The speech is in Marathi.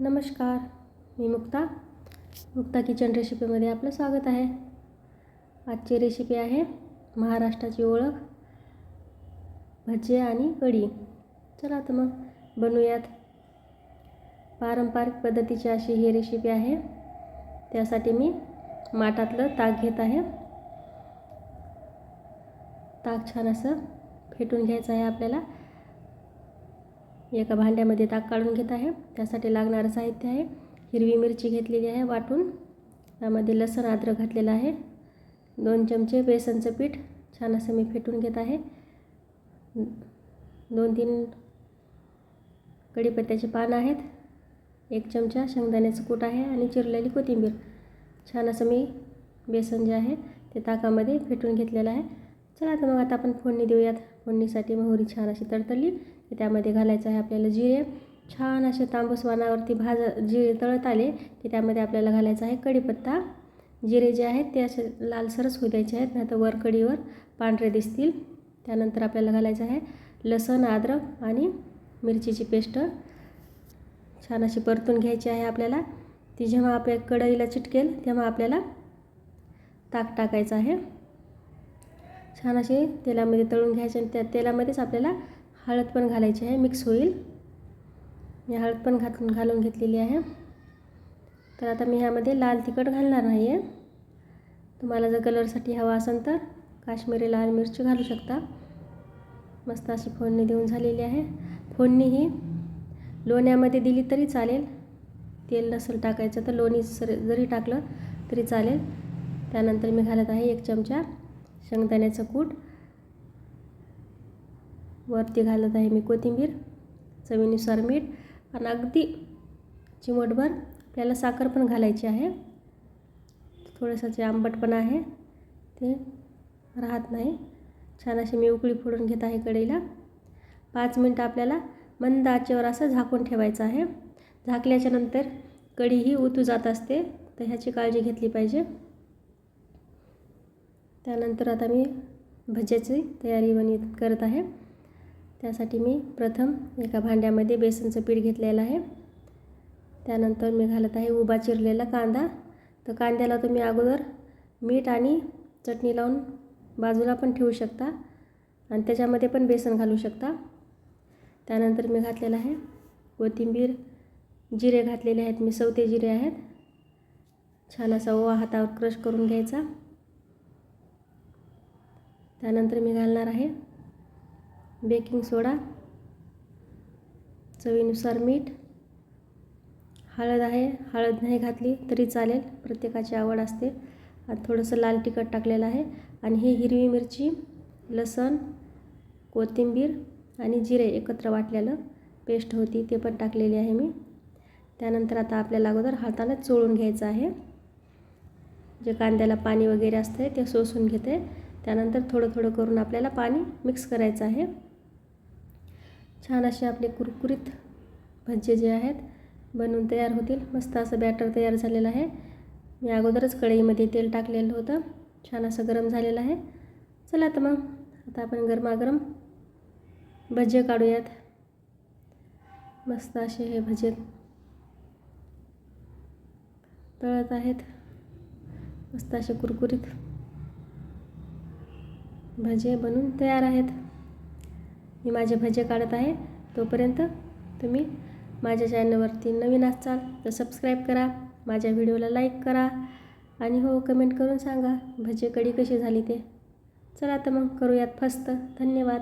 नमस्कार मी मुक्ता. मुक्ता किचन रेसिपीमध्ये आपलं स्वागत आहे. आजची रेसिपी आहे महाराष्ट्राची ओळख भजे आणि कढी. चला तर मग बनवूयात पारंपरिक पद्धतीची अशी ही रेसिपी आहे. त्यासाठी मी माठातलं ताक घेत आहे. ताक छान असं फेटून घ्यायचं आहे आपल्याला. एका भांड्यामध्ये ताक काढून घेत आहे. त्यासाठी लागणारं साहित्य आहे. हिरवी मिरची घेतलेली आहे वाटून. त्यामध्ये लसण अद्रक घातलेलं आहे. दोन चमचे बेसनचं पीठ छान असं मी फेटून घेत आहे. दोन तीन कढीपत्त्याची पानं आहेत. एक चमचा शेंगदाण्याचं कूट आहे आणि चिरलेली कोथिंबीर. छान असं मी बेसन जे आहे ते ताकामध्ये फेटून घेतलेलं आहे. चला तर मग आता आपण फोडणी देऊयात. फोडणीसाठी मोहरी छान अशी तडतडली. की त्यामध्ये घालायचं आहे आपल्याला जिरे. छान असे तांबूस वानावरती भाज जिरे तळत आले. की त्यामध्ये आपल्याला घालायचं आहे कढीपत्ता. जिरे जे आहेत ते असे लालसरच होऊ द्यायचे आहेत नाही तर वर कढीवर पांढरे दिसतील. त्यानंतर आपल्याला घालायचं आहे लसण अद्रक आणि मिरचीची पेस्ट. छान अशी परतून घ्यायची आहे आपल्याला. ती जेव्हा आपल्या कढईला चिटकेल तेव्हा आपल्याला ताक टाकायचं आहे. छान असे तेलामध्ये तळून घ्यायचे आणि त्या तेलामध्येच आपल्याला हळद पण घालायची आहे मिक्स होईल. मी हळद पण घातून घालून घेतलेली आहे. तर आता मी ह्यामध्ये लाल तिखट घालणार नाही आहे तुम्हाला जर कलरसाठी हवा असेल तर काश्मीरी लाल मिरची घालू शकता. मस्त अशी फोडणी देऊन झालेली आहे. फोडणी ही लोण्यामध्ये दिली तरी चालेल. तेल नसेल टाकायचं तर लोणी सर जरी टाकलं तरी चालेल. त्यानंतर मी घालत आहे एक चमचा शेंगदाण्याचं कूट. वरती घालत आहे मी कोथिंबीर चवीनुसार मीठ आणि अगदी चिमटभर. आपल्याला साखर पण घालायची आहे. थोडंसं जे आंबटपणा आहे ते राहत नाही. छान अशी मी उकळी फोडून घेत आहे कढईला. पाच मिनटं आपल्याला मंद आचेवर असं झाकून ठेवायचं आहे. झाकल्याच्यानंतर कढी ही उतू जात असते तर ह्याची काळजी घेतली पाहिजे. त्यानंतर आता मी भज्याची तयारी बनी करत आहे. त्यासाठी मी प्रथम एका भांड्यामध्ये बेसनचं पीठ घेतलेलं आहे. त्यानंतर मी घालत आहे उभा चिरलेला कांदा. तर कांद्याला तुम्ही अगोदर मीठ आणि चटणी लावून बाजूला पण ठेवू शकता आणि त्याच्यामध्ये पण बेसन घालू शकता. त्यानंतर मी घातलेलं आहे कोथिंबीर. जिरे घातलेले आहेत मी सवते जिरे आहेत. छान असा ओवा हातावर क्रश करून घ्यायचा. त्यानंतर मी घालणार आहे बेकिंग सोडा चवीनुसार मीठ हळद आहे हळद नाही घातली तरी चालेल प्रत्येकाची आवड असते. आणि थोडंसं लाल तिखट टाकलेलं आहे आणि ही हिरवी मिरची लसण कोथिंबीर आणि जिरे एकत्र वाटलेलं पेस्ट होती ते पण टाकलेली आहे मी. त्यानंतर आता आपल्याला अगोदर हातानं चोळून घ्यायचं आहे. जे कांद्याला पाणी वगैरे असतं ते सोसून घेते. त्यानंतर थोडं थोडं करून आपल्याला पाणी मिक्स करायचं आहे. छान असे आपले कुरकुरीत भज्जे जे आहेत बनवून तयार होतील. मस्त असं बॅटर तयार झालेलं आहे. मी अगोदरच कढईमध्ये तेल टाकलेलं होतं. छान असं गरम झालेलं आहे. चला तर मग आता आपण गरमागरम भजे काढूयात. मस्त असे हे भजे तळत आहेत. मस्त असे कुरकुरीत भजे बनून तयार आहेत. मी माझे भजे काढत आहे. तोपर्यंत तुम्ही माझ्या चॅनलवरती नवीन असाल तर सबस्क्राईब करा. माझ्या व्हिडिओला लाईक करा. आणि हो कमेंट करून सांगा भजे कढी कशी झाली ते. चला तर मग करूयात फस्त. धन्यवाद.